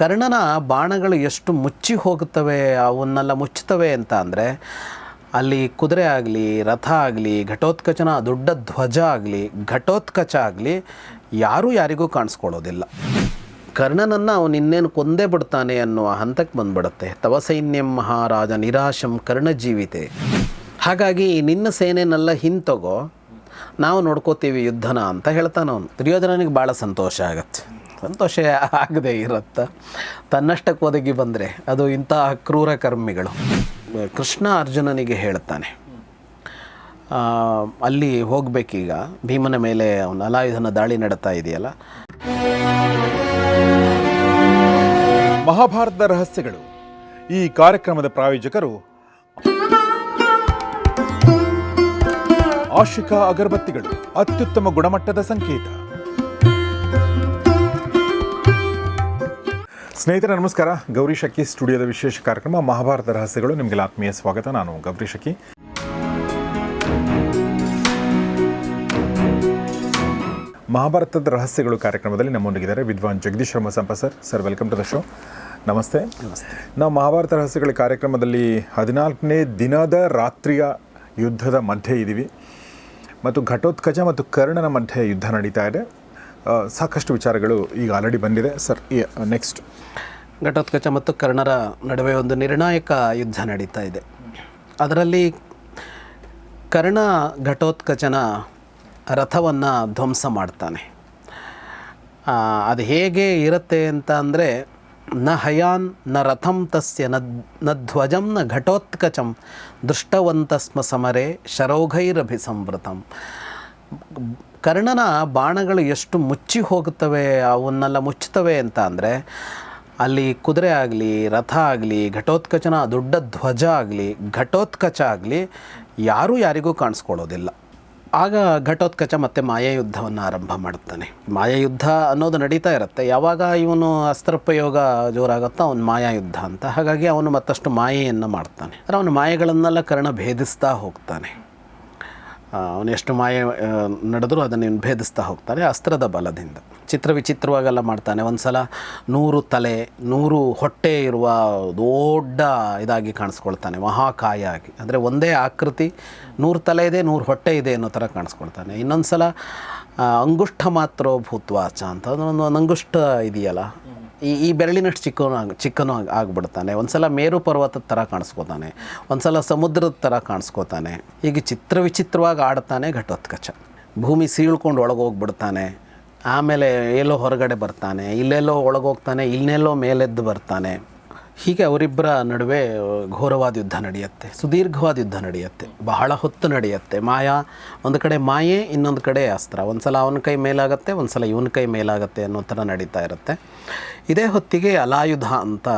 ಕರ್ಣನ ಬಾಣಗಳು ಎಷ್ಟು ಮುಚ್ಚಿ ಹೋಗುತ್ತವೆ, ಅವನ್ನೆಲ್ಲ ಮುಚ್ಚುತ್ತವೆ ಅಂತ ಅಂದರೆ, ಅಲ್ಲಿ ಕುದುರೆ ಆಗಲಿ, ರಥ ಆಗಲಿ, ಘಟೋತ್ಕಚನ, ದೊಡ್ಡ ಧ್ವಜ ಆಗಲಿ, ಘಟೋತ್ಕಚ ಆಗಲಿ ಯಾರೂ ಯಾರಿಗೂ ಕಾಣಿಸ್ಕೊಳ್ಳೋದಿಲ್ಲ. ಕರ್ಣನನ್ನು ಅವನು ಇನ್ನೇನು ಕೊಂದೇ ಬಿಡ್ತಾನೆ ಅನ್ನುವ ಹಂತಕ್ಕೆ ಬಂದ್ಬಿಡುತ್ತೆ. ತವ ಸೈನ್ಯಂ ಮಹಾರಾಜ ನಿರಾಶಂ ಕರ್ಣಜೀವಿತೆ ಹಾಗಾಗಿ ನಿನ್ನ ಸೇನೆನೆಲ್ಲ ಹಿಂತಗೋ, ನಾವು ನೋಡ್ಕೋತೀವಿ ಯುದ್ಧನ ಅಂತ ಹೇಳ್ತಾನೆ ಅವನು ದುರ್ಯೋಧನನಿಗೆ ಭಾಳ ಸಂತೋಷ ಆಗತ್ತೆ. ಸಂತೋಷ ಆಗದೆ ಇರುತ್ತ. ತನ್ನಷ್ಟಕ್ಕೆ ಒದಗಿ ಬಂದರೆ ಅದು ಇಂಥ ಕ್ರೂರ ಕರ್ಮಿಗಳು. ಕೃಷ್ಣ ಅರ್ಜುನನಿಗೆ ಹೇಳ್ತಾನೆ ಅಲ್ಲಿ ಹೋಗಬೇಕೀಗ, ಭೀಮನ ಮೇಲೆ ಅವನ ಅಲಾಯುಧನ ದಾಳಿ ನಡೀತಾ ಇದೆಯಲ್ಲ? ಮಹಾಭಾರತದ ರಹಸ್ಯಗಳು. ಈ ಕಾರ್ಯಕ್ರಮದ ಪ್ರಾಯೋಜಕರು ಆಶಿಕಾ ಅಗರಬತ್ತಿಗಳು, ಅತ್ಯುತ್ತಮ ಗುಣಮಟ್ಟದ ಸಂಕೇತ. ಸ್ನೇಹಿತರೆ ನಮಸ್ಕಾರ. ಗೌರಿ ಶಕಿ ಸ್ಟುಡಿಯೋದ ವಿಶೇಷ ಕಾರ್ಯಕ್ರಮ ಮಹಾಭಾರತ ರಹಸ್ಯಗಳು. ನಿಮಗೆ ಆತ್ಮೀಯ ಸ್ವಾಗತ. ನಾನು ಗೌರಿ ಶಕಿ ಮಹಾಭಾರತದ ರಹಸ್ಯಗಳು ಕಾರ್ಯಕ್ರಮದಲ್ಲಿ ನಮ್ಮೊಂದಿಗಿದ್ದಾರೆ Vidwan Jagadish Sharma Sampa sir. Sir welcome to the show. ನಮಸ್ತೆ. ನಾವು ಮಹಾಭಾರತ ರಹಸ್ಯಗಳ ಕಾರ್ಯಕ್ರಮದಲ್ಲಿ ಹದಿನಾಲ್ಕನೇ ದಿನದ ರಾತ್ರಿಯ ಯುದ್ಧದ ಮಧ್ಯೆ ಇದ್ದೀವಿ. ಮತ್ತು ಘಟೋತ್ಕಚ ಮತ್ತು ಕರ್ಣನ ಮಧ್ಯೆ ಯುದ್ಧ ನಡೀತಾ ಇದೆ. ಸಾಕಷ್ಟು ವಿಚಾರಗಳು ಈಗ ಆಲ್ರೆಡಿ ಬಂದಿದೆ. ಸರ್ ನೆಕ್ಸ್ಟ್ ಘಟೋತ್ಕಚ ಮತ್ತು ಕರ್ಣರ ನಡುವೆ ಒಂದು ನಿರ್ಣಾಯಕ ಯುದ್ಧ ನಡೀತಾ ಇದೆ. ಅದರಲ್ಲಿ ಕರ್ಣ ಘಟೋತ್ಕಚನ ರಥವನ್ನು ಧ್ವಂಸ ಮಾಡ್ತಾನೆ. ಅದು ಹೇಗೆ ಇರುತ್ತೆ ಅಂತ ಅಂದರೆ, ನ ಹಯಾನ್ನ ರಥಂ ತಸ್ಯ ನ ಧ್ವಜಂ ನ ಘಟೋತ್ಕಚಂ ದೃಷ್ಟವಂತಸ್ಮ ಸಮರೆ ಸಮರೆ ಶರೌಘೈರಭಿಸಂವೃತಂ. ಕರ್ಣನ ಬಾಣಗಳು ಎಷ್ಟು ಮುಚ್ಚಿ ಹೋಗುತ್ತವೆ, ಅವನ್ನೆಲ್ಲ ಮುಚ್ಚುತ್ತವೆ ಅಂತ ಅಂದರೆ, ಅಲ್ಲಿ ಕುದುರೆ ಆಗಲಿ, ರಥ ಆಗಲಿ, ಘಟೋತ್ಕಚನ, ದೊಡ್ಡ ಧ್ವಜ ಆಗಲಿ, ಘಟೋತ್ಕಚ ಆಗಲಿ ಯಾರೂ ಯಾರಿಗೂ ಕಾಣಿಸ್ಕೊಳ್ಳೋದಿಲ್ಲ. ಆಗ ಘಟೋತ್ಕಚ ಮತ್ತೆ ಮಾಯಾಯುದ್ಧವನ್ನು ಆರಂಭ ಮಾಡ್ತಾನೆ ಮಾಯಾಯುದ್ಧ ಅನ್ನೋದು ನಡೀತಾ ಇರುತ್ತೆ. ಯಾವಾಗ ಇವನು ಅಸ್ತ್ರಪ್ರಯೋಗ ಜೋರಾಗುತ್ತೋ ಅವನು ಮಾಯಾಯುದ್ಧ ಅಂತ. ಹಾಗಾಗಿ ಅವನು ಮತ್ತಷ್ಟು ಮಾಯೆಯನ್ನು ಮಾಡ್ತಾನೆ. ಅಂದರೆ ಅವನು ಮಾಯೆಗಳನ್ನೆಲ್ಲ ಕರ್ಣ ಭೇದಿಸ್ತಾ ಹೋಗ್ತಾನೆ. ಅವನು ಎಷ್ಟು ಮಾಯ ನಡೆದರೂ ಅದನ್ನು ಇವನು ಭೇದಿಸ್ತಾ ಹೋಗ್ತಾನೆ ಅಸ್ತ್ರದ ಬಲದಿಂದ. ಚಿತ್ರ ವಿಚಿತ್ರವಾಗೆಲ್ಲ ಮಾಡ್ತಾನೆ. ಒಂದು ಸಲ ನೂರು ತಲೆ, ನೂರು ಹೊಟ್ಟೆ ಇರುವ ದೊಡ್ಡ ಇದಾಗಿ ಕಾಣಿಸ್ಕೊಳ್ತಾನೆ ಮಹಾಕಾಯ ಆಗಿ ಅಂದರೆ ಒಂದೇ ಆಕೃತಿ, ನೂರು ತಲೆ ಇದೆ, ನೂರು ಹೊಟ್ಟೆ ಇದೆ ಅನ್ನೋ ಥರ ಕಾಣಿಸ್ಕೊಳ್ತಾನೆ. ಇನ್ನೊಂದು ಸಲ ಅಂಗುಷ್ಠ ಮಾತ್ರೋ ಭೂತ್ವಾಚ ಅಂತ, ಅದೊಂದು, ಒಂದು ಅಂಗುಷ್ಠ ಇದೆಯಲ್ಲ ಈ ಈ ಬೆರಳಿನಷ್ಟು ಚಿಕ್ಕವನು ಆಗಿ ಚಿಕ್ಕನು ಆಗಿ ಆಗಿಬಿಡ್ತಾನೆ. ಒಂದು ಸಲ ಮೇರು ಪರ್ವತದ ಥರ ಕಾಣಿಸ್ಕೋತಾನೆ. ಒಂದು ಸಲ ಸಮುದ್ರದ ಥರ ಕಾಣಿಸ್ಕೋತಾನೆ. ಹೀಗೆ ಚಿತ್ರ ವಿಚಿತ್ರವಾಗಿ ಆಡ್ತಾನೆ ಘಟೋತ್ಕಚ. ಭೂಮಿ ಸೀಳ್ಕೊಂಡು ಒಳಗೆ ಹೋಗ್ಬಿಡ್ತಾನೆ ಆಮೇಲೆ ಎಲ್ಲೋ ಹೊರಗಡೆ ಬರ್ತಾನೆ. ಇಲ್ಲೆಲ್ಲೋ ಒಳಗೆ ಹೋಗ್ತಾನೆ ಇಲ್ಲೆಲ್ಲೋ ಮೇಲೆದ್ದು ಬರ್ತಾನೆ. ಹೀಗೆ ಅವರಿಬ್ಬರ ನಡುವೆ ಘೋರವಾದ ಯುದ್ಧ ನಡೆಯುತ್ತೆ, ಸುದೀರ್ಘವಾದ ಯುದ್ಧ ನಡೆಯುತ್ತೆ, ಬಹಳ ಹೊತ್ತು ನಡೆಯುತ್ತೆ. ಮಾಯಾ ಒಂದು ಕಡೆ ಮಾಯೆ, ಇನ್ನೊಂದು ಕಡೆ ಅಸ್ತ್ರ. ಒಂದು ಸಲ ಅವನ ಕೈ ಮೇಲಾಗತ್ತೆ ಒಂದು ಸಲ ಇವನ ಕೈ ಮೇಲಾಗತ್ತೆ ಅನ್ನೋ ಥರ ನಡೀತಾ ಇರುತ್ತೆ. ಇದೇ ಹೊತ್ತಿಗೆ ಅಲಾಯುಧ ಅಂತ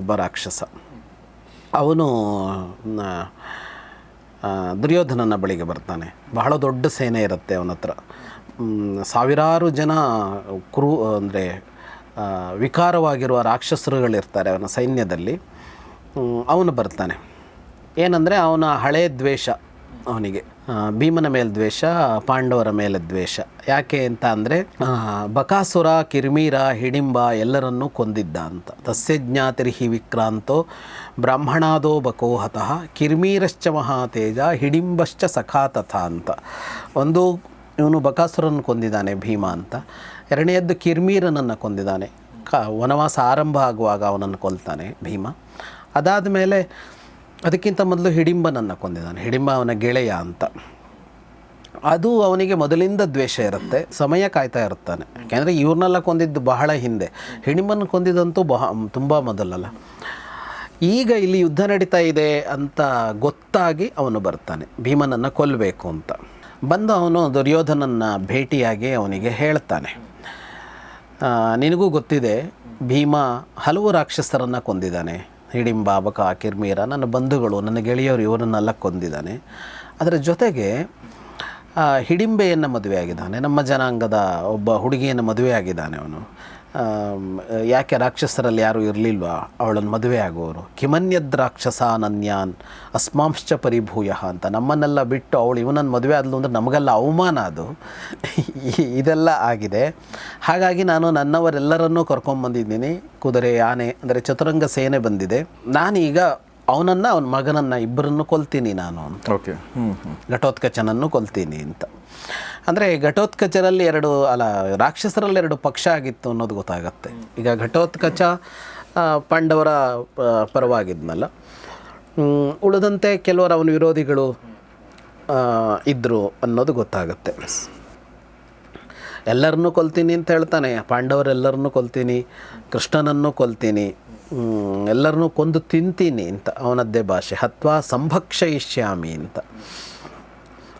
ಒಬ್ಬ ರಾಕ್ಷಸ, ಅವನು ದುರ್ಯೋಧನನ ಬಳಿಗೆ ಬರ್ತಾನೆ. ಬಹಳ ದೊಡ್ಡ ಸೇನೆ ಇರುತ್ತೆ ಅವನ ಹತ್ರ ಸಾವಿರಾರು ಜನ ಕ್ರೂ, ಅಂದರೆ ವಿಕಾರವಾಗಿರುವ ರಾಕ್ಷಸರುಗಳಿರ್ತಾರೆ ಅವನ ಸೈನ್ಯದಲ್ಲಿ. ಅವನು ಬರ್ತಾನೆ. ಏನಂದರೆ ಅವನ ಹಳೆಯ ದ್ವೇಷ ಅವನಿಗೆ. ಭೀಮನ ಮೇಲೆ ದ್ವೇಷ, ಪಾಂಡವರ ಮೇಲೆ ದ್ವೇಷ. ಯಾಕೆ ಅಂತ ಅಂದರೆ ಬಕಾಸುರ, ಕಿರ್ಮೀರ, ಹಿಡಿಂಬ ಎಲ್ಲರನ್ನೂ ಕೊಂದಿದ್ದ ಅಂತ. ತಸ್ಯ ಜ್ಞಾತಿರ್ಹಿ ವಿಕ್ರಾಂತೋ ಬ್ರಾಹ್ಮಣಾದೋ ಬಕೋಹತಃ ಕಿರ್ಮೀರಶ್ಚ ಮಹಾತೇಜ, ಹಿಡಿಂಬಶ್ಚ ಸಖಾತಥ ಅಂತ. ಒಂದು ಇವನು ಬಕಾಸುರನ್ನು ಕೊಂದಿದ್ದಾನೆ ಭೀಮ ಅಂತ. ಎರಡನೆಯದ್ದು ಕಿರ್ಮೀರನನ್ನು ಕೊಂದಿದ್ದಾನೆ. ಕ, ವನವಾಸ ಆರಂಭ ಆಗುವಾಗ ಅವನನ್ನು ಕೊಲ್ತಾನೆ ಭೀಮ. ಅದಾದ ಮೇಲೆ ಅದಕ್ಕಿಂತ ಮೊದಲು ಹಿಡಿಂಬನನ್ನು ಕೊಂದಿದ್ದಾನೆ. ಹಿಡಿಂಬ ಅವನ ಗೆಳೆಯ ಅಂತ. ಅದು ಅವನಿಗೆ ಮೊದಲಿಂದ ದ್ವೇಷ ಇರುತ್ತೆ, ಸಮಯ ಕಾಯ್ತಾ ಇರುತ್ತಾನೆ. ಯಾಕೆಂದರೆ ಇವ್ರನ್ನೆಲ್ಲ ಕೊಂದಿದ್ದು ಬಹಳ ಹಿಂದೆ. ಹಿಡಿಂಬನ ಕೊಂದಿದ್ದಂತೂ ಬಹ, ತುಂಬ ಮೊದಲಲ್ಲ. ಈಗ ಇಲ್ಲಿ ಯುದ್ಧ ನಡೀತಾ ಇದೆ ಅಂತ ಗೊತ್ತಾಗಿ ಅವನು ಬರ್ತಾನೆ. ಭೀಮನನ್ನು ಕೊಲ್ಲಬೇಕು ಅಂತ. ಬಂದು ಅವನು ದುರ್ಯೋಧನನ್ನು ಭೇಟಿಯಾಗಿ ಅವನಿಗೆ ಹೇಳ್ತಾನೆ. ನಿನಗೂ ಗೊತ್ತಿದೆ, ಭೀಮ ಹಲವು ರಾಕ್ಷಸರನ್ನು ಕೊಂದಿದ್ದಾನೆ. ಹಿಡಿಂಬ ಬಕ ಕಿರ್ಮೀರ ನನ್ನ ಬಂಧುಗಳು, ನನ್ನ ಗೆಳೆಯರು ಇವರನ್ನೆಲ್ಲ ಕೊಂದಿದ್ದಾನೆ. ಅದರ ಜೊತೆಗೆ ಹಿಡಿಂಬೆಯನ್ನು ಮದುವೆ ಆಗಿದ್ದಾನೆ ನಮ್ಮ ಜನಾಂಗದ ಒಬ್ಬ ಹುಡುಗಿಯನ್ನು ಮದುವೆ ಆಗಿದ್ದಾನೆ ಅವನು. ಯಾಕೆ ರಾಕ್ಷಸರಲ್ಲಿ ಯಾರೂ ಇರಲಿಲ್ವಾ? ಅವಳನ್ನು ಮದುವೆ ಆಗೋರು ಕಿಮನ್ಯದ್ ರಾಕ್ಷಸ ನನ್ಯಾನ್, ಅಸ್ಮಾಂಶ್ಚ ಪರಿಭೂಯ ಅಂತ. ನಮ್ಮನ್ನೆಲ್ಲ ಬಿಟ್ಟು ಅವಳು ಇವನನ್ನು ಮದುವೆ ಆದ್ಲು ಅಂದರೆ ನಮಗೆಲ್ಲ ಅವಮಾನ ಅದು. ಇದೆಲ್ಲ ಆಗಿದೆ. ಹಾಗಾಗಿ ನಾನು ನನ್ನವರೆಲ್ಲರನ್ನೂ ಕರ್ಕೊಂಬಂದಿದ್ದೀನಿ. ಕುದುರೆ, ಆನೆ, ಅಂದರೆ ಚತುರಂಗ ಸೇನೆ ಬಂದಿದೆ. ನಾನೀಗ ಅವನನ್ನು ಅವನ ಮಗನನ್ನು ಇಬ್ಬರನ್ನು ಕೊಲ್ತೀನಿ ನಾನು ಅಂತ. ಓಕೆ ಘಟೋತ್ಕಚನನ್ನು ಕೊಲ್ತೀನಿ ಅಂತ. ಅಂದರೆ ಘಟೋತ್ಕಚರಲ್ಲಿ ಎರಡು ಅಲ್ಲ ರಾಕ್ಷಸರಲ್ಲಿ ಎರಡು ಪಕ್ಷ ಆಗಿತ್ತು ಅನ್ನೋದು ಗೊತ್ತಾಗತ್ತೆ. ಈಗ ಘಟೋತ್ಕಚ ಪಾಂಡವರ ಪರವಾಗಿದ್ನಲ್ಲ. ಉಳಿದಂತೆ ಕೆಲವರು ಅವನ ವಿರೋಧಿಗಳು ಇದ್ದರು ಇದ್ರು ಅನ್ನೋದು ಗೊತ್ತಾಗತ್ತೆ. ಎಲ್ಲರನ್ನೂ ಕೊಲ್ತೀನಿ ಅಂತ ಹೇಳ್ತಾನೆ. ಪಾಂಡವರೆಲ್ಲರನ್ನೂ ಕೊಲ್ತೀನಿ. ಕೃಷ್ಣನನ್ನು ಕೊಲ್ತೀನಿ. ಎಲ್ಲರನ್ನೂ ಕೊಂದು ತಿಂತೀನಿ ಅಂತ ಅವನದ್ದೇ ಭಾಷೆ. ಹತ್ವಾ ಸಂಭಕ್ಷಯಿಷ್ಯಾಮಿ ಅಂತ.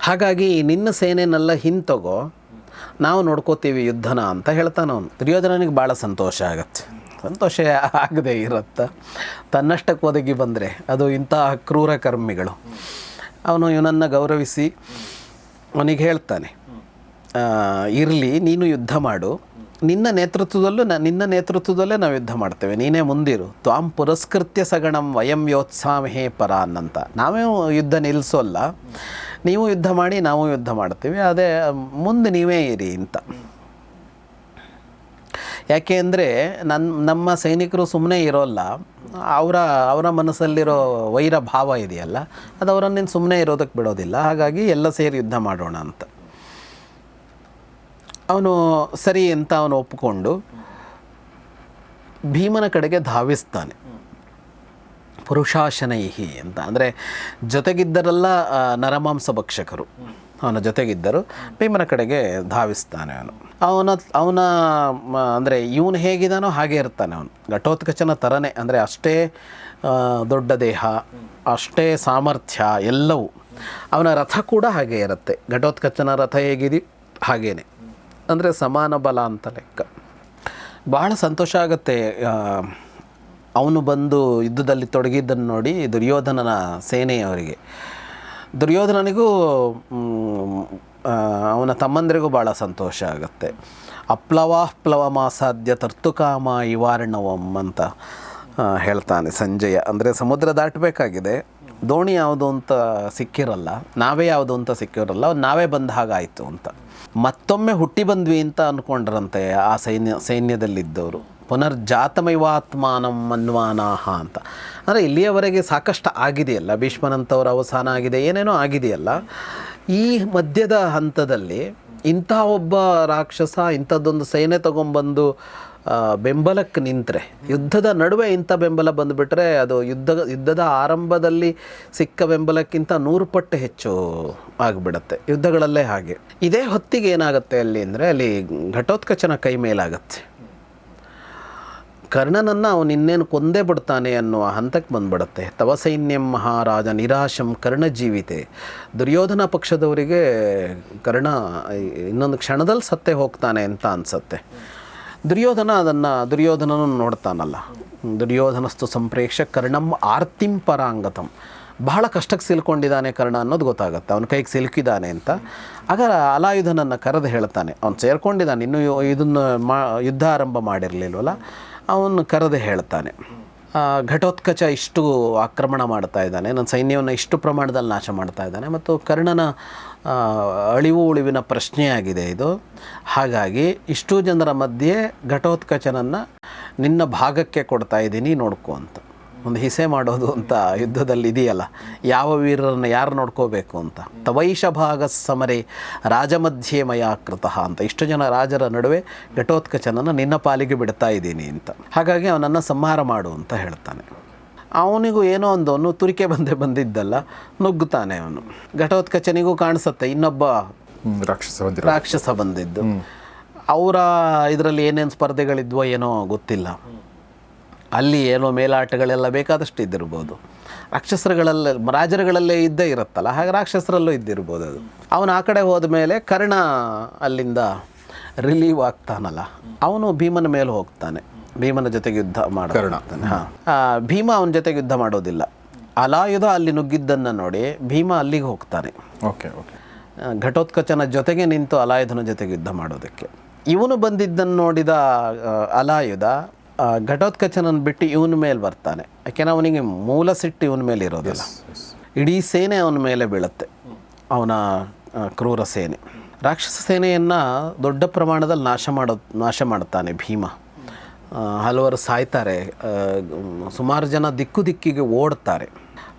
ಹಾಗಾಗಿ ನಿನ್ನ ಸೇನೆನೆಲ್ಲ ಹಿಂತಗೋ, ನಾವು ನೋಡ್ಕೋತೀವಿ ಯುದ್ಧನ ಅಂತ ಹೇಳ್ತಾನೆ ಅವನು. ದುರ್ಯೋಧನನಿಗೆ ಭಾಳ ಸಂತೋಷ ಆಗತ್ತೆ. ಸಂತೋಷ ಆಗದೆ ಇರತ್ತ. ತನ್ನಷ್ಟಕ್ಕೆ ಒದಗಿ ಬಂದರೆ ಅದು ಇಂತಹ ಕ್ರೂರ ಕರ್ಮಿಗಳು. ಅವನು ಇವನನ್ನು ಗೌರವಿಸಿ ಅವನಿಗೆ ಹೇಳ್ತಾನೆ ಇರಲಿ, ನೀನು ಯುದ್ಧ ಮಾಡು. ನಿನ್ನ ನೇತೃತ್ವದಲ್ಲೂ ನ ನಿನ್ನ ನೇತೃತ್ವದಲ್ಲೇ ನಾವು ಯುದ್ಧ ಮಾಡ್ತೇವೆ. ನೀನೇ ಮುಂದಿರು. ತ್ವಾಂ ಪುರಸ್ಕೃತ್ಯ ಸಗಣಂ ವಯಂ ಯೋತ್ಸಾಮಹೇ ಪರ ಅನ್ನಂತ ನಾವೇ ಯುದ್ಧ ನಿಲ್ಲಿಸೋಲ್ಲ ನೀವು ಯುದ್ಧ ಮಾಡಿ ನಾವು ಯುದ್ಧ ಮಾಡ್ತೀವಿ. ಅದೇ, ಮುಂದೆ ನೀವೇ ಇರಿ ಅಂತ. ಯಾಕೆ ಅಂದರೆ ನನ್ನ ನಮ್ಮ ಸೈನಿಕರು ಸುಮ್ಮನೆ ಇರೋಲ್ಲ. ಅವರ ಅವರ ಮನಸ್ಸಲ್ಲಿರೋ ವೈರ ಭಾವ ಇದೆಯಲ್ಲ. ಅದು ಅವರನ್ನೇನು ಸುಮ್ಮನೆ ಇರೋದಕ್ಕೆ ಬಿಡೋದಿಲ್ಲ. ಹಾಗಾಗಿ ಎಲ್ಲ ಸೇರಿ ಯುದ್ಧ ಮಾಡೋಣ ಅಂತ. ಅವನು ಸರಿ ಅಂತ ಅವನು ಒಪ್ಪಿಕೊಂಡು ಭೀಮನ ಕಡೆಗೆ ಧಾವಿಸ್ತಾನೆ. ಪುರುಷಾಶನೈಹಿ ಅಂತ. ಅಂದರೆ ಜೊತೆಗಿದ್ದರೆಲ್ಲ ನರಮಾಂಸ ಭಕ್ಷಕರು. ಅವನ ಜೊತೆಗಿದ್ದರು. ಭೀಮನ ಕಡೆಗೆ ಧಾವಿಸ್ತಾನೆ ಅವನು. ಅವನ ಅವನ ಅಂದರೆ ಇವನು ಹೇಗಿದಾನೋ ಹಾಗೆ ಇರ್ತಾನೆ ಅವನು. ಘಟೋತ್ಕಚನ ಥರನೇ ಅಂದರೆ ಅಷ್ಟೇ ದೊಡ್ಡ ದೇಹ, ಅಷ್ಟೇ ಸಾಮರ್ಥ್ಯ, ಎಲ್ಲವೂ. ಅವನ ರಥ ಕೂಡ ಹಾಗೆ ಇರುತ್ತೆ. ಘಟೋತ್ಕಚನ ರಥ ಹೇಗಿದೆ? ಹಾಗೇನೆ. ಅಂದರೆ ಸಮಾನ ಬಲ ಅಂತ ಲೆಕ್ಕ. ಬಹಳ ಸಂತೋಷ ಆಗುತ್ತೆ ಅವನು ಬಂದು ಯುದ್ಧದಲ್ಲಿ ತೊಡಗಿದ್ದನ್ನು ನೋಡಿ ದುರ್ಯೋಧನನ ಸೇನೆಯವರಿಗೆ. ದುರ್ಯೋಧನನಿಗೂ ಅವನ ತಮ್ಮಂದರಿಗೂ ಭಾಳ ಸಂತೋಷ ಆಗುತ್ತೆ. ಅಪ್ಲವಾಹ್ ಪ್ಲವಮಾಸಾಧ್ಯ ತರ್ತುಕಾಮ ಇವಾರ್ಣವಂ ಅಂತ ಹೇಳ್ತಾನೆ ಸಂಜಯ. ಅಂದರೆ ಸಮುದ್ರ ದಾಟಬೇಕಾಗಿದೆ. ದೋಣಿ ಯಾವುದು ಅಂತ ಸಿಕ್ಕಿರಲ್ಲ, ನಾವೇ ಯಾವುದು ಅಂತ ಸಿಕ್ಕಿರಲ್ಲ ನಾವೇ ಬಂದ ಹಾಗಾಯಿತು ಅಂತ. ಮತ್ತೊಮ್ಮೆ ಹುಟ್ಟಿ ಬಂದ್ವಿ ಅಂತ ಅಂದ್ಕೊಂಡ್ರಂತೆ ಆ ಸೈನ್ಯ, ಸೈನ್ಯದಲ್ಲಿದ್ದವರು. ಪುನರ್ಜಾತಮೈವಾತ್ಮಾನಂ ಮನ್ವಾನಾಹ ಅಂತ. ಅಂದರೆ ಇಲ್ಲಿಯವರೆಗೆ ಸಾಕಷ್ಟು ಆಗಿದೆಯಲ್ಲ, ಭೀಷ್ಮನಂತವರ ಅವಸಾನ ಆಗಿದೆ, ಏನೇನೋ ಆಗಿದೆಯಲ್ಲ. ಈ ಮಧ್ಯದ ಹಂತದಲ್ಲಿ ಇಂಥ ಒಬ್ಬ ರಾಕ್ಷಸ ಇಂಥದ್ದೊಂದು ಸೈನ್ಯ ತಗೊಂಬಂದು ಬೆಂಬಲಕ್ಕೆ ನಿಂತರೆ. ಯುದ್ಧದ ನಡುವೆ ಇಂಥ ಬೆಂಬಲ ಬಂದುಬಿಟ್ರೆ ಅದು ಯುದ್ಧ, ಯುದ್ಧದ ಆರಂಭದಲ್ಲಿ ಸಿಕ್ಕ ಬೆಂಬಲಕ್ಕಿಂತ ನೂರು ಪಟ್ಟು ಹೆಚ್ಚು ಆಗಿಬಿಡತ್ತೆ. ಯುದ್ಧಗಳಲ್ಲೇ ಹಾಗೆ. ಇದೇ ಹೊತ್ತಿಗೆ ಏನಾಗುತ್ತೆ ಅಲ್ಲಿ ಅಂದರೆ ಅಲ್ಲಿ ಘಟೋತ್ಕಚನ ಕೈ ಮೇಲಾಗತ್ತೆ. ಕರ್ಣನನ್ನು ಅವನು ಇನ್ನೇನು ಕೊಂದೇ ಬಿಡ್ತಾನೆ ಅನ್ನುವ ಹಂತಕ್ಕೆ ಬಂದ್ಬಿಡುತ್ತೆ. ತವ ಸೈನ್ಯಂ ಮಹಾರಾಜ ನಿರಾಶಂ ಕರ್ಣ ಜೀವಿತೆ. ದುರ್ಯೋಧನ ಪಕ್ಷದವರಿಗೆ ಕರ್ಣ, ಇನ್ನೊಂದು ಕ್ಷಣದಲ್ಲಿ ಸತ್ತೇ ಹೋಗ್ತಾನೆ ಅಂತ ಅನಿಸುತ್ತೆ. ದುರ್ಯೋಧನ ಅದನ್ನು, ದುರ್ಯೋಧನನು ನೋಡ್ತಾನಲ್ಲ. ದುರ್ಯೋಧನಸ್ತು ಸಂಪ್ರೇಕ್ಷ ಕರ್ಣಂ ಆರ್ತಿಂ ಪರಾಂಗತಂ. ಬಹಳ ಕಷ್ಟಕ್ಕೆ ಸಿಲ್ಕೊಂಡಿದ್ದಾನೆ ಕರ್ಣ ಅನ್ನೋದು ಗೊತ್ತಾಗುತ್ತೆ. ಅವನ ಕೈಗೆ ಸಿಲುಕಿದ್ದಾನೆ ಅಂತ. ಆಗ ಅಲಾಯುಧನನ್ನು ಕರೆದು ಹೇಳ್ತಾನೆ. ಅವನು ಸೇರ್ಕೊಂಡಿದ್ದಾನೆ. ಇನ್ನೂ ಇದನ್ನು ಮಾ ಯುದ್ಧ ಆರಂಭ ಮಾಡಿರಲಿಲ್ವಲ್ಲ? ಅವನು ಕರೆದು ಹೇಳ್ತಾನೆ. ಘಟೋತ್ಕಚ ಇಷ್ಟು ಆಕ್ರಮಣ ಮಾಡ್ತಾ ಇದ್ದಾನೆ. ನನ್ನ ಸೈನ್ಯವನ್ನು ಇಷ್ಟು ಪ್ರಮಾಣದಲ್ಲಿ ನಾಶ ಮಾಡ್ತಾ ಇದ್ದಾನೆ. ಮತ್ತು ಕರ್ಣನ ಅಳಿವು ಉಳಿವಿನ ಪ್ರಶ್ನೆಯಾಗಿದೆ ಇದು. ಹಾಗಾಗಿ ಇಷ್ಟು ಜನರ ಮಧ್ಯೆ ಘಟೋತ್ಕಚನನ್ನು ನಿನ್ನ ಭಾಗಕ್ಕೆ ಕೊಡ್ತಾ ಇದ್ದೀನಿ, ನೋಡ್ಕೋ ಅಂತ. ಒಂದು ಹಿಸೆ ಮಾಡೋದು ಅಂತ ಯುದ್ಧದಲ್ಲಿ ಇದೆಯಲ್ಲ ಯಾವ ವೀರರನ್ನು ಯಾರು ನೋಡ್ಕೋಬೇಕು ಅಂತ. ತವೈಷ ಭಾಗ ಸಮರೆ ರಾಜಮಧ್ಯೆ ಮಯಾಕೃತಃ ಅಂತ. ಇಷ್ಟು ಜನ ರಾಜರ ನಡುವೆ ಘಟೋತ್ಕಚನನ್ನು ನಿನ್ನ ಪಾಲಿಗೆ ಬಿಡ್ತಾ ಇದ್ದೀನಿ ಅಂತ. ಹಾಗಾಗಿ ಅವನನ್ನು ಸಂಹಾರ ಮಾಡು ಅಂತ ಹೇಳ್ತಾನೆ. ಅವನಿಗೂ ಏನೋ ಒಂದು ಅವನು ತುರಿಕೆ ಬಂದೇ ಬಂದಿದ್ದಲ್ಲ ನುಗ್ಗುತ್ತಾನೆ ಅವನು. ಘಟೋತ್ಕಚನಿಗೂ ಕಾಣಿಸುತ್ತೆ ಇನ್ನೊಬ್ಬ ರಾಕ್ಷಸ ರಾಕ್ಷಸ ಬಂದಿದ್ದು. ಅವರ ಇದರಲ್ಲಿ ಏನೇನು ಸ್ಪರ್ಧೆಗಳಿದ್ವೋ ಏನೋ ಗೊತ್ತಿಲ್ಲ. ಅಲ್ಲಿ ಏನೋ ಮೇಲಾಟಗಳೆಲ್ಲ ಬೇಕಾದಷ್ಟು ಇದ್ದಿರ್ಬೋದು. ರಾಕ್ಷಸರುಗಳಲ್ಲೇ ರಾಜರುಗಳಲ್ಲೇ ಇದ್ದೇ ಇರುತ್ತಲ್ಲ ಹಾಗೆ ರಾಕ್ಷಸರಲ್ಲೂ ಇದ್ದಿರ್ಬೋದು ಅದು. ಅವನು ಆ ಕಡೆ ಹೋದ ಮೇಲೆ ಕರ್ಣ ಅಲ್ಲಿಂದ ರಿಲೀವ್ ಆಗ್ತಾನಲ್ಲ. ಅವನು ಭೀಮನ ಮೇಲೆ ಹೋಗ್ತಾನೆ. ಭೀಮನ ಜೊತೆಗೆ ಯುದ್ಧ ಮಾಡ್ತಾನೆ ಹಾಂ. ಭೀಮ ಅವನ ಜೊತೆಗೆ ಯುದ್ಧ ಮಾಡೋದಿಲ್ಲ. ಅಲಾಯುಧ ಅಲ್ಲಿ ನುಗ್ಗಿದ್ದನ್ನು ನೋಡಿ ಭೀಮ ಅಲ್ಲಿಗೆ ಹೋಗ್ತಾನೆ. Okay okay. ಘಟೋತ್ಕಚನ ಜೊತೆಗೆ ನಿಂತು ಅಲಾಯುಧನ ಜೊತೆಗೆ ಯುದ್ಧ ಮಾಡೋದಕ್ಕೆ. ಇವನು ಬಂದಿದ್ದನ್ನು ನೋಡಿದ ಅಲಾಯುಧ ಘಟೋತ್ಕಚನನ್ನು ಬಿಟ್ಟು ಇವನ ಮೇಲೆ ಬರ್ತಾನೆ. ಯಾಕೆಂದ್ರೆ ಅವನಿಗೆ ಮೂಲ ಸಿಟ್ಟು ಇವನ ಮೇಲೆ ಇರೋದಿಲ್ಲ. ಇಡೀ ಸೇನೆ ಅವನ ಮೇಲೆ ಬೀಳುತ್ತೆ. ಅವನ ಕ್ರೂರ ಸೇನೆ. ರಾಕ್ಷಸ ಸೇನೆಯನ್ನು ದೊಡ್ಡ ಪ್ರಮಾಣದಲ್ಲಿ ನಾಶ ಮಾಡೋ ನಾಶ ಮಾಡ್ತಾನೆ ಭೀಮ. ಹಲವರು ಸಾಯ್ತಾರೆ. ಸುಮಾರು ಜನ ದಿಕ್ಕು ದಿಕ್ಕಿಗೆ ಓಡ್ತಾರೆ.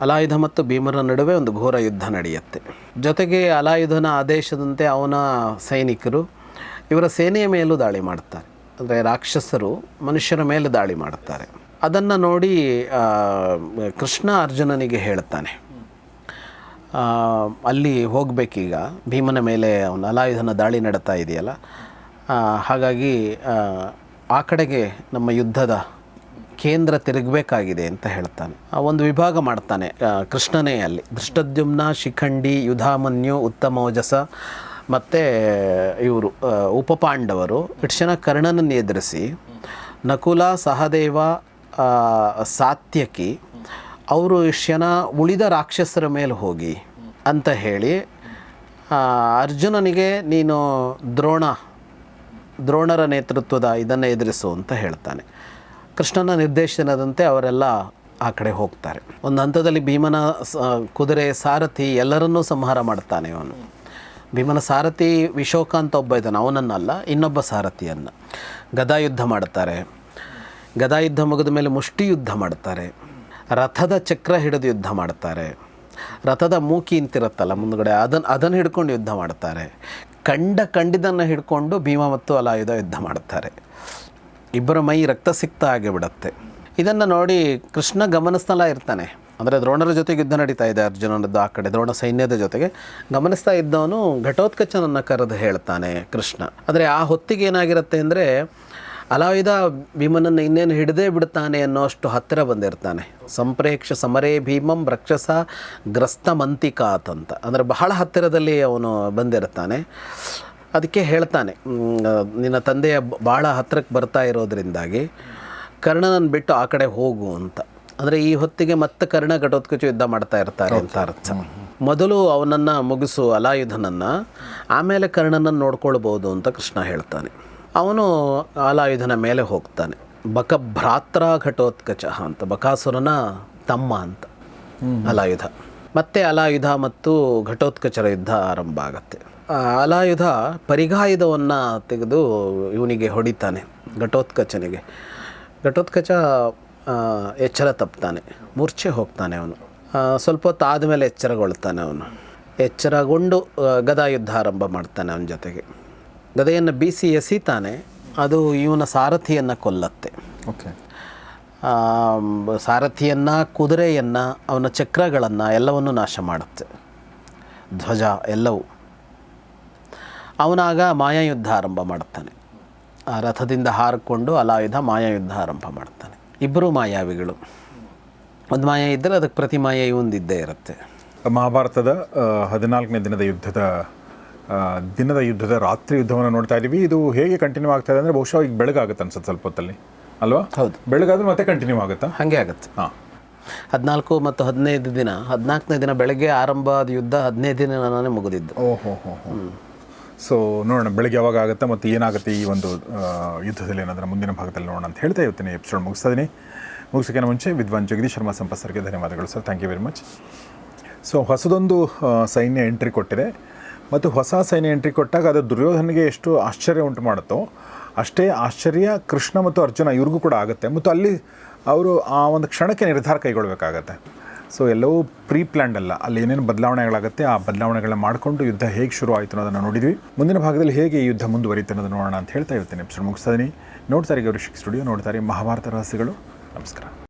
ಅಲಾಯುಧ ಮತ್ತು ಭೀಮರ ನಡುವೆ ಒಂದು ಘೋರ ಯುದ್ಧ ನಡೆಯುತ್ತೆ. ಜೊತೆಗೆ ಅಲಾಯುಧನ ಆದೇಶದಂತೆ ಅವನ ಸೈನಿಕರು ಇವರ ಸೇನೆಯ ಮೇಲೂ ದಾಳಿ ಮಾಡ್ತಾರೆ. ಅಂದರೆ ರಾಕ್ಷಸರು ಮನುಷ್ಯರ ಮೇಲೆ ದಾಳಿ ಮಾಡುತ್ತಾರೆ. ಅದನ್ನು ನೋಡಿ ಕೃಷ್ಣ ಅರ್ಜುನನಿಗೆ ಹೇಳ್ತಾನೆ. ಅಲ್ಲಿ ಹೋಗಬೇಕೀಗ ಭೀಮನ ಮೇಲೆ ಅವನ ಅಲಾಯುಧನ ದಾಳಿ ನಡೀತಾ ಇದೆಯಲ್ಲ? ಹಾಗಾಗಿ ಆ, ಕಡೆಗೆ ನಮ್ಮ ಯುದ್ಧದ ಕೇಂದ್ರ ತಿರುಗಬೇಕಾಗಿದೆ ಅಂತ ಹೇಳ್ತಾನೆ. ಒಂದು ವಿಭಾಗ ಮಾಡ್ತಾನೆ ಕೃಷ್ಣನೇ ಅಲ್ಲಿ. ದೃಷ್ಟದ್ಯುಮ್ನ ಶಿಖಂಡಿ ಯುಧಾಮನ್ಯು ಉತ್ತಮೋಜಸ ಮತ್ತು ಇವರು ಉಪಪಾಂಡವರು ಜನ ಕರ್ಣನನ್ನು ಎದುರಿಸಿ ನಕುಲ ಸಹದೇವ ಸಾತ್ಯಕಿ, ಅವರು ಜನ ಉಳಿದ ರಾಕ್ಷಸರ ಮೇಲೆ ಹೋಗಿ ಅಂತ ಹೇಳಿ ಅರ್ಜುನನಿಗೆ ನೀನು ದ್ರೋಣ, ದ್ರೋಣರ ನೇತೃತ್ವದ ಇದನ್ನು ಎದುರಿಸು ಅಂತ ಹೇಳ್ತಾನೆ. ಕೃಷ್ಣನ ನಿರ್ದೇಶನದಂತೆ ಅವರೆಲ್ಲ ಆ ಕಡೆ ಹೋಗ್ತಾರೆ. ಒಂದು ಹಂತದಲ್ಲಿ ಭೀಮನ ಸ, ಕುದುರೆ, ಸಾರಥಿ ಎಲ್ಲರನ್ನೂ ಸಂಹಾರ ಮಾಡ್ತಾನೆ ಅವನು. ಭೀಮನ ಸಾರಥಿ ವಿಶೋಕ ಅಂತ ಒಬ್ಬ ಇದ್ದಾನೆ, ಅವನನ್ನಲ್ಲ, ಇನ್ನೊಬ್ಬ ಸಾರಥಿಯನ್ನು. ಗದಾಯುದ್ಧ ಮಾಡ್ತಾರೆ. ಗದಾಯುದ್ಧ ಮುಗಿದ ಮೇಲೆ ಮುಷ್ಟಿ ಯುದ್ಧ ಮಾಡ್ತಾರೆ. ರಥದ ಚಕ್ರ ಹಿಡಿದು ಯುದ್ಧ ಮಾಡ್ತಾರೆ. ರಥದ ಮೂಕಿ ಅಂತಿರುತ್ತಲ್ಲ ಮುಂದ್ಗಡೆ ಅದನ್ನು ಅದನ್ನು ಹಿಡ್ಕೊಂಡು ಯುದ್ಧ ಮಾಡ್ತಾರೆ. ಕಂಡ ಕಂಡಿದನ್ನು ಹಿಡ್ಕೊಂಡು ಭೀಮ ಮತ್ತು ಅಲಾಯುಧ ಯುದ್ಧ ಮಾಡ್ತಾರೆ. ಇಬ್ಬರ ಮೈ ರಕ್ತ ರಕ್ತಸಿಕ್ತ ಆಗಿಬಿಡತ್ತೆ ಇದನ್ನು ನೋಡಿ ಕೃಷ್ಣ ಗಮನಿಸ್ತಲ್ಲ ಇರ್ತಾನೆ. ಅಂದರೆ ದ್ರೋಣರ ಜೊತೆಗೆ ಯುದ್ಧ ನಡೀತಾ ಇದೆ ಅರ್ಜುನನದ್ದು ಆ ಕಡೆ, ದ್ರೋಣ ಸೈನ್ಯದ ಜೊತೆಗೆ. ಗಮನಿಸ್ತಾ ಇದ್ದವನು ಘಟೋತ್ಕಚನನ್ನು ಕರೆದು ಹೇಳ್ತಾನೆ ಕೃಷ್ಣ. ಆದರೆ ಆ ಹೊತ್ತಿಗೆ ಏನಾಗಿರುತ್ತೆ ಅಂದರೆ ಅಲಾಯುಧ ಭೀಮನನ್ನು ಇನ್ನೇನು ಹಿಡಿದೇ ಬಿಡ್ತಾನೆ ಅನ್ನೋಷ್ಟು ಹತ್ತಿರ ಬಂದಿರ್ತಾನೆ. ಸಂಪ್ರೇಕ್ಷ ಸಮರೇ ಭೀಮಂ ರಕ್ಷಸ ಗ್ರಸ್ತ ಮಂತಿಕಾತ್ ಅಂತ. ಅಂದರೆ ಬಹಳ ಹತ್ತಿರದಲ್ಲಿ ಅವನು ಬಂದಿರ್ತಾನೆ. ಅದಕ್ಕೆ ಹೇಳ್ತಾನೆ ನಿನ್ನ ತಂದೆಯ ಭಾಳ ಹತ್ತಿರಕ್ಕೆ ಬರ್ತಾ ಇರೋದ್ರಿಂದಾಗಿ ಕರ್ಣನನ್ನು ಬಿಟ್ಟು ಆ ಕಡೆ ಹೋಗು ಅಂತ. ಅಂದರೆ ಈ ಹೊತ್ತಿಗೆ ಮತ್ತೆ ಕರ್ಣ ಘಟೋತ್ಕಚ ಯುದ್ಧ ಮಾಡ್ತಾ ಇರ್ತಾರೆ ಅಂತ ಅರ್ಥ. ಮೊದಲು ಅವನನ್ನು ಮುಗಿಸು ಅಲಾಯುಧನನ್ನು ಆಮೇಲೆ ಕರ್ಣನನ್ನು ನೋಡ್ಕೊಳ್ಬೋದು ಅಂತ ಕೃಷ್ಣ ಹೇಳ್ತಾನೆ. ಅವನು ಅಲಾಯುಧನ ಮೇಲೆ ಹೋಗ್ತಾನೆ. ಬಕ ಭ್ರಾತ್ರ ಘಟೋತ್ಕಚ ಅಂತ ಬಕಾಸುರನ ತಮ್ಮ ಅಂತ ಅಲಾಯುಧ. ಮತ್ತೆ ಅಲಾಯುಧ ಮತ್ತು ಘಟೋತ್ಕಚರ ಯುದ್ಧ ಆರಂಭ ಆಗುತ್ತೆ. ಅಲಾಯುಧ ಪರಿಗಾಯುಧವನ್ನು ತೆಗೆದು ಇವನಿಗೆ ಹೊಡಿತಾನೆ ಘಟೋತ್ಕಚನಿಗೆ. ಘಟೋತ್ಕಚ ಎಚ್ಚರ ತಪ್ತಾನೆ. ಮೂರ್ಛೆ ಹೋಗ್ತಾನೆ ಅವನು. ಸ್ವಲ್ಪ ಹೊತ್ತು ಆದಮೇಲೆ ಎಚ್ಚರಗೊಳ್ತಾನೆ ಅವನು. ಎಚ್ಚರಗೊಂಡು ಗದಾಯುದ್ಧ ಆರಂಭ ಮಾಡ್ತಾನೆ ಅವನ ಜೊತೆಗೆ. ಗದೆಯನ್ನು ಬೀಸಿ ಎಸಿತಾನೆ. ಅದು ಇವನ ಸಾರಥಿಯನ್ನು ಕೊಲ್ಲತ್ತೆ. ಓಕೆ. ಸಾರಥಿಯನ್ನು ಕುದುರೆಯನ್ನು ಅವನ ಚಕ್ರಗಳನ್ನು ಎಲ್ಲವನ್ನು ನಾಶ ಮಾಡುತ್ತೆ. ಧ್ವಜ ಎಲ್ಲವೂ. ಅವನಾಗ ಮಾಯಾಯುದ್ಧ ಆರಂಭ ಮಾಡ್ತಾನೆ ಆ ರಥದಿಂದ ಹಾರಿಕೊಂಡು ಅಲಾಯುಧ ಮಾಯಾಯುದ್ಧ ಆರಂಭ ಮಾಡ್ತಾನೆ. ಇಬ್ಬರು ಮಾಯಾವಿಗಳು. ಒಂದು ಮಾಯ ಇದ್ದರೆ ಅದಕ್ಕೆ ಪ್ರತಿ ಮಾಯ ಇದ್ದೇ ಇರುತ್ತೆ. ಮಹಾಭಾರತದ ಹದಿನಾಲ್ಕನೇ ದಿನದ ಯುದ್ಧದ ದಿನದ ಯುದ್ಧದ ರಾತ್ರಿ ಯುದ್ಧವನ್ನು ನೋಡ್ತಾ ಇದ್ದೀವಿ ಇದು ಹೇಗೆ ಕಂಟಿನ್ಯೂ ಆಗ್ತಾ ಇದೆ ಅಂದರೆ ಬಹುಶಃ ಈಗ ಬೆಳಗಾಗುತ್ತೆ ಅನ್ಸುತ್ತೆ ಸ್ವಲ್ಪ ಹೊತ್ತಲ್ಲಿ. ಅಲ್ವಾ? ಹೌದು. ಬೆಳಗಾದ್ರೆ ಮತ್ತೆ ಕಂಟಿನ್ಯೂ ಆಗುತ್ತಾ? ಹಾಗೆ ಆಗುತ್ತೆ. ಹಾಂ. ಹದಿನಾಲ್ಕು ಮತ್ತು ಹದಿನೈದು ದಿನ. ಹದಿನಾಲ್ಕನೇ ದಿನ ಬೆಳಗ್ಗೆ ಆರಂಭ ಆದ ಯುದ್ಧ ಹದಿನೈದು ದಿನ ಮುಗಿದಿದ್ದು. ಓಹೋ ಹೋ ಹೋ. ಸೊ ನೋಡೋಣ, ಬೆಳಗ್ಗೆ ಯಾವಾಗ ಆಗುತ್ತೆ ಮತ್ತು ಏನಾಗುತ್ತೆ ಈ ಒಂದು ಯುದ್ಧದಲ್ಲಿ ಏನಾದರೂ ಮುಂದಿನ ಭಾಗದಲ್ಲಿ ನೋಡೋಣ ಅಂತ ಹೇಳ್ತಾ ಇವತ್ತಿನ ಎಪಿಸೋಡ್ ಮುಗಿಸ್ತಾ ಇದ್ದೀನಿ ಮುಗಿಸೋಕ್ಕಿಂತ ಮುಂಚೆ ವಿದ್ವಾನ್ ಜಗದೀಶ್ ಶರ್ಮಾ ಸಂಪತ್ ಸರ್ಗೆ ಧನ್ಯವಾದಗಳು sir. Thank you very much so ಹೊಸದೊಂದು ಸೈನ್ಯ ಎಂಟ್ರಿ ಕೊಟ್ಟಿದೆ. ಮತ್ತು ಹೊಸ ಸೈನ್ಯ ಎಂಟ್ರಿ ಕೊಟ್ಟಾಗ ಅದು ದುರ್ಯೋಧನಿಗೆ ಎಷ್ಟು ಆಶ್ಚರ್ಯ ಉಂಟು ಮಾಡುತ್ತೋ, ಅಷ್ಟೇ ಆಶ್ಚರ್ಯ ಕೃಷ್ಣ ಮತ್ತು ಅರ್ಜುನ ಇವ್ರಿಗೂ ಕೂಡ ಆಗುತ್ತೆ. ಮತ್ತು ಅಲ್ಲಿ ಅವರು ಆ ಒಂದು ಕ್ಷಣಕ್ಕೆ ನಿರ್ಧಾರ ಕೈಗೊಳ್ಳಬೇಕಾಗತ್ತೆ ಸೊ ಎಲ್ಲವೂ ಪ್ರೀ ಪ್ಲ್ಯಾಂಡ್ ಅಲ್ಲ. ಅಲ್ಲಿ ಏನೇನು ಬದಲಾವಣೆಗಳಾಗುತ್ತೆ ಆ ಬದಲಾವಣೆಗಳನ್ನ ಮಾಡಿಕೊಂಡು ಯುದ್ಧ ಹೇಗೆ ಶುರು ಆಯಿತು ಅನ್ನೋದನ್ನು ನೋಡಿದ್ವಿ. ಮುಂದಿನ ಭಾಗದಲ್ಲಿ ಹೇಗೆ ಯುದ್ಧ ಮುಂದುವರಿಯುತ್ತೆ ಅನ್ನೋದನ್ನು ನೋಡೋಣ ಅಂತ ಹೇಳ್ತಾ ಇರ್ತೇನೆ. ಎಪಿಸೋಡ್ ಮುಗಿಸ್ತಾ ಇದ್ದೀನಿ ನೋಡ್ತಾರೆ ಗೌರಿಶಿಕ್ ಸ್ಟುಡಿಯೋ ನೋಡ್ತಾರೆ ಮಹಾಭಾರತ ರಹಸ್ಯಗಳು. ನಮಸ್ಕಾರ.